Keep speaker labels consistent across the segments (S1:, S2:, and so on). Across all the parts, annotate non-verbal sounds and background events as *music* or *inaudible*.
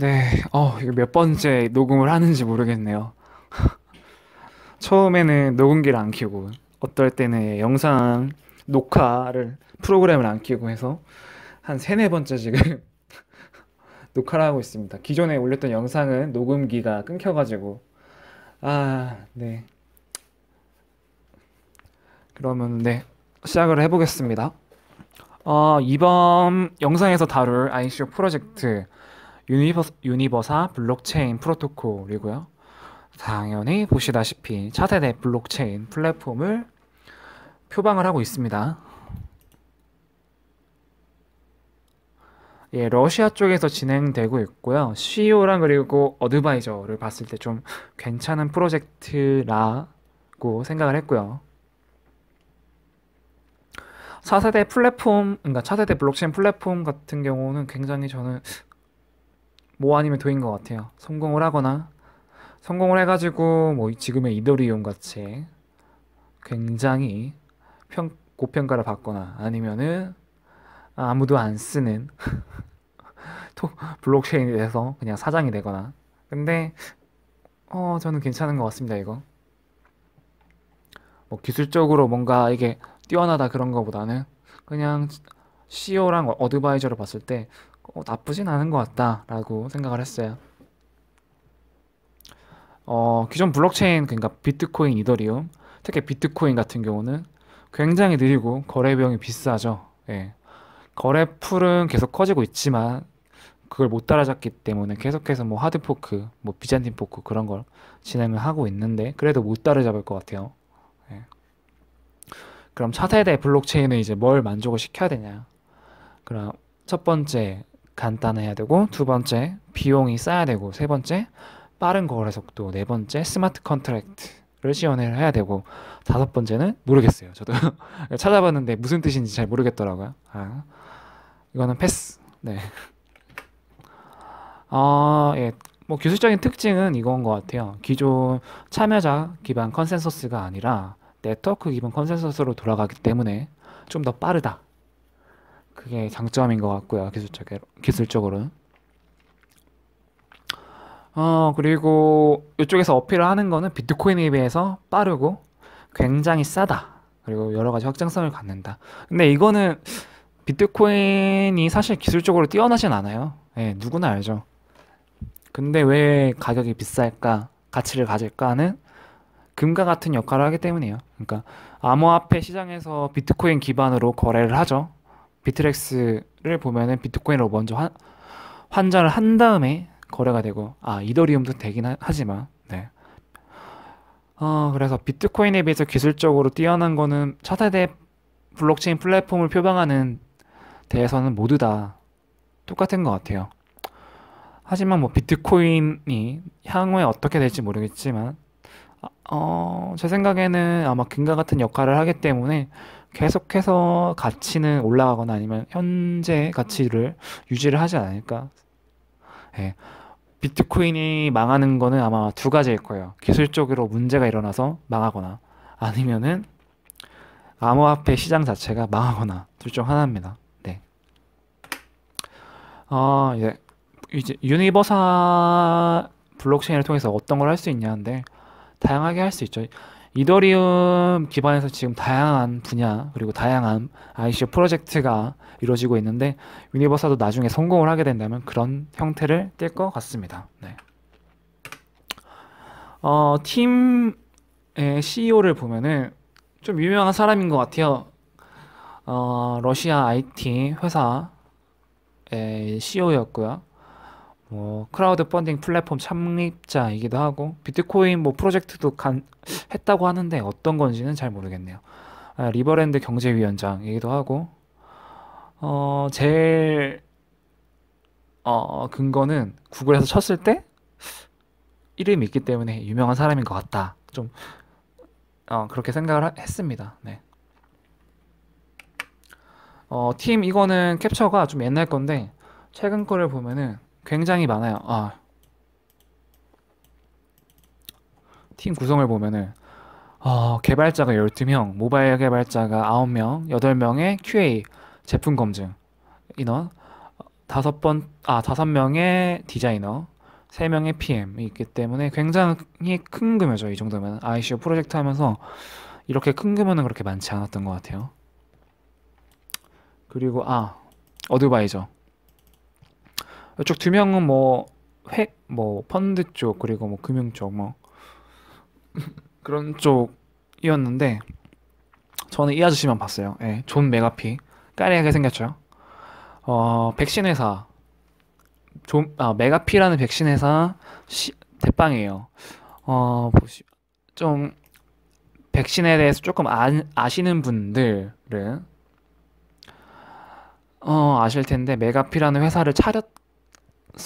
S1: 네, 어, 이거 몇 번째 녹음을 하는지 모르겠네요. *laughs* 처음에는 녹음기를 안 켜고, 어떨 때는 영상 녹화를, 프로그램을 안 켜고 해서 한 세네 번째 지금 *laughs* 녹화를 하고 있습니다. 기존에 올렸던 영상은 녹음기가 끊겨가지고, 아, 네. 그러면 네, 시작을 해보겠습니다. 어, 이번 영상에서 다룰 ICO 프로젝트 유니버, 유니버사 블록체인 프로토콜이고요. 당연히 보시다시피 차세대 블록체인 플랫폼을 표방을 하고 있습니다. 예, 러시아 쪽에서 진행되고 있고요. CEO랑 그리고 어드바이저를 봤을 때 좀 괜찮은 프로젝트라고 생각을 했고요. 차세대 플랫폼, 그러니까 차세대 블록체인 플랫폼 같은 경우는 굉장히 저는 뭐 아니면 도인 것 같아요. 성공을 하거나 성공을 해가지고 뭐 지금의 이더리움 같이 굉장히 평, 고평가를 받거나 아니면은 아무도 안 쓰는 *laughs* 블록체인이 돼서 그냥 사장이 되거나 근데 어 저는 괜찮은 것 같습니다 이거 뭐 기술적으로 뭔가 이게 뛰어나다 그런 거보다는 그냥 CEO랑 어드바이저를 봤을 때 어, 나쁘진 않은 것 같다라고 생각을 했어요. 어, 기존 블록체인 그러니까 비트코인, 이더리움, 특히 비트코인 같은 경우는 굉장히 느리고 거래 비용이 비싸죠. 예. 거래 풀은 계속 커지고 있지만 그걸 못 따라잡기 때문에 계속해서 뭐 하드 포크, 뭐 비잔틴 포크 그런 걸 진행을 하고 있는데 그래도 못 따라잡을 것 같아요. 예. 그럼 차세대 블록체인은 이제 뭘 만족을 시켜야 되냐? 그럼 첫 번째 간단해야 되고 두 번째 비용이 싸야 되고 세 번째 빠른 거래 속도 네 번째 스마트 컨트랙트를 지원을 해야 되고 다섯 번째는 모르겠어요. 저도 *laughs* 찾아봤는데 무슨 뜻인지 잘 모르겠더라고요. 아, 이거는 패스. 네. 아, 예. 뭐 기술적인 특징은 이건 것 같아요. 기존 참여자 기반 컨센서스가 아니라 네트워크 기반 컨센서스로 돌아가기 때문에 좀 더 빠르다. 그게 장점인 것 같고요. 기술적 기술적으로는. 어, 그리고 이쪽에서 어필을 하는 거는 비트코인에 비해서 빠르고 굉장히 싸다. 그리고 여러 가지 확장성을 갖는다. 근데 이거는 비트코인이 사실 기술적으로 뛰어나진 않아요. 예, 누구나 알죠. 근데 왜 가격이 비쌀까? 가치를 가질까 하는 금과 같은 역할을 하기 때문이에요. 그러니까 암호화폐 시장에서 비트코인 기반으로 거래를 하죠. 비트렉스를 보면은 비트코인으로 먼저 환, 환전을 한 다음에 거래가 되고 아 이더리움도 되긴 하, 지만 네. 어, 그래서 비트코인에 비해서 기술적으로 뛰어난 거는 차세대 블록체인 플랫폼을 표방하는 데에서는 모두 다 똑같은 것 같아요. 하지만 뭐 비트코인이 향후에 어떻게 될지 모르겠지만 어, 제 생각에는 아마 금과 같은 역할을 하기 때문에 계속해서 가치는 올라가거나 아니면 현재 가치를 유지를 하지 않을까. 예. 비트코인이 망하는 거는 아마 두 가지일 거예요. 기술적으로 문제가 일어나서 망하거나 아니면은 암호화폐 시장 자체가 망하거나 둘 중 하나입니다. 네. 아, 이제 이제 유니버사 블록체인을 통해서 어떤 걸 할 수 있냐는데 다양하게 할 수 있죠. 이더리움 기반에서 지금 다양한 분야 그리고 다양한 ICO 프로젝트가 이루어지고 있는데 유니버사도 나중에 성공을 하게 된다면 그런 형태를 띌 것 같습니다. 네. 어, 팀의 CEO를 보면은 좀 유명한 사람인 것 같아요. 어, 러시아 IT 회사의 CEO였고요. 뭐 크라우드 펀딩 플랫폼 창립자이기도 하고 비트코인 뭐 프로젝트도 간, 했다고 하는데 어떤 건지는 잘 모르겠네요. 아, 리버랜드 경제위원장이기도 하고 어 제일 어 근거는 구글에서 쳤을 때 이름이 있기 때문에 유명한 사람인 것 같다. 좀 어, 그렇게 생각을 하, 했습니다. 네. 어, 팀 이거는 캡처가 좀 옛날 건데 최근 거를 보면은 굉장히 많아요. 아. 팀 구성을 보면은 어, 개발자가 12명, 모바일 개발자가 9명, 8명의 QA 제품 검증 인원 다섯 번, 아, 다섯 명의 디자이너, 세 명의 PM이 있기 때문에 굉장히 큰 규모죠. 이 정도면 ICO 프로젝트 하면서 이렇게 큰 규모는 그렇게 많지 않았던 것 같아요. 그리고 아, 어드바이저. 이쪽 두 명은 뭐 회, 뭐 펀드 쪽 그리고 뭐 금융 쪽 뭐 *laughs* 그런 쪽이었는데 저는 이 아저씨만 봤어요. 예, 존 메가피 까리하게 생겼죠. 어, 백신 회사 존 아, 메가피라는 백신 회사 시, 대빵이에요. 어, 보시 좀 백신에 대해서 조금 아, 아시는 분들은 어, 아실 텐데 메가피라는 회사를 차렸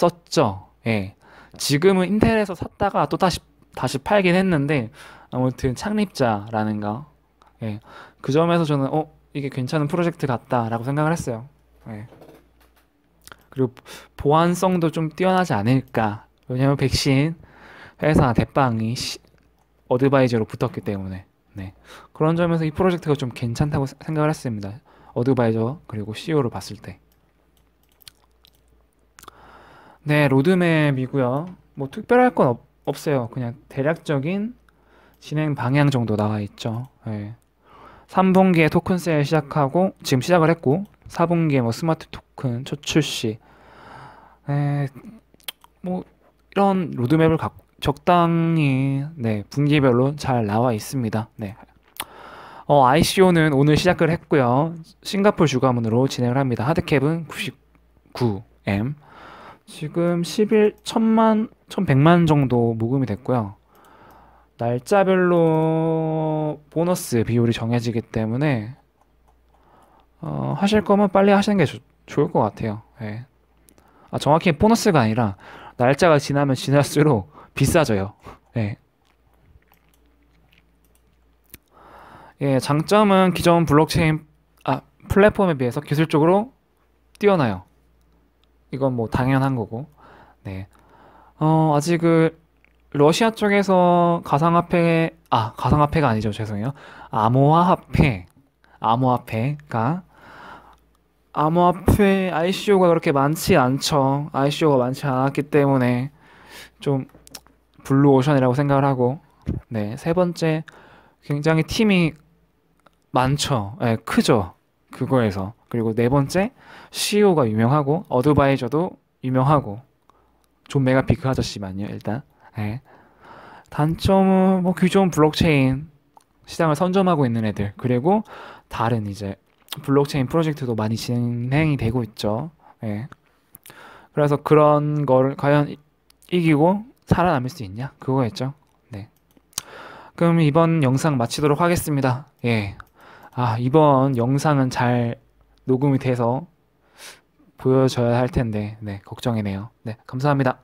S1: 었죠. 예. 지금은 인텔에서 샀다가 또 다시 다시 팔긴 했는데 아무튼 창립자라는 거. 예. 그 점에서 저는 어, 이게 괜찮은 프로젝트 같다라고 생각을 했어요. 예. 그리고 보안성도 좀 뛰어나지 않을까. 왜냐면 백신 회사 대빵이 시, 어드바이저로 붙었기 때문에. 네. 그런 점에서 이 프로젝트가 좀 괜찮다고 생각을 했습니다. 어드바이저 그리고 CEO를 봤을 때. 네, 로드맵이고요. 뭐 특별할 건 없, 없어요. 그냥 대략적인 진행 방향 정도 나와 있죠. 네. 3분기에 토큰 세일 시작하고 지금 시작을 했고 4분기에 뭐 스마트 토큰 첫 출시. 네, 뭐 이런 로드맵을 갖 적당히 네, 분기별로 잘 나와 있습니다. 네. 어, ICO는 오늘 시작을 했고요. 싱가폴 주가문으로 진행을 합니다. 하드캡은 99M. 지금 11, 1000만, 1100만 정도 모금이 됐고요. 날짜별로 보너스 비율이 정해지기 때문에 어, 하실 거면 빨리 하시는 게 조, 좋을 것 같아요. 예. 아, 정확히 보너스가 아니라 날짜가 지나면 지날수록 *laughs* 비싸져요. 예. 예, 장점은 기존 블록체인 아, 플랫폼에 비해서 기술적으로 뛰어나요. 이건 뭐 당연한 거고. 네. 어, 아직 그 러시아 쪽에서 가상화폐 아, 가상화폐가 아니죠. 죄송해요. 암호화폐. 암호화폐가 암호화폐 ICO가 그렇게 많지 않죠. ICO가 많지 않았기 때문에 좀 블루오션이라고 생각을 하고 네, 세 번째 굉장히 팀이 많죠. 네, 크죠. 그거에서. 그리고 네 번째, CEO가 유명하고, 어드바이저도 유명하고, 존 메가피크 그 아저씨만요, 일단. 네. 단점은 뭐 기존 블록체인 시장을 선점하고 있는 애들, 그리고 다른 이제 블록체인 프로젝트도 많이 진행이 되고 있죠. 네. 그래서 그런 걸 과연 이기고 살아남을 수 있냐? 그거였죠. 네. 그럼 이번 영상 마치도록 하겠습니다. 예. 아, 이번 영상은 잘 녹음이 돼서 보여줘야 할 텐데, 네, 걱정이네요. 네, 감사합니다.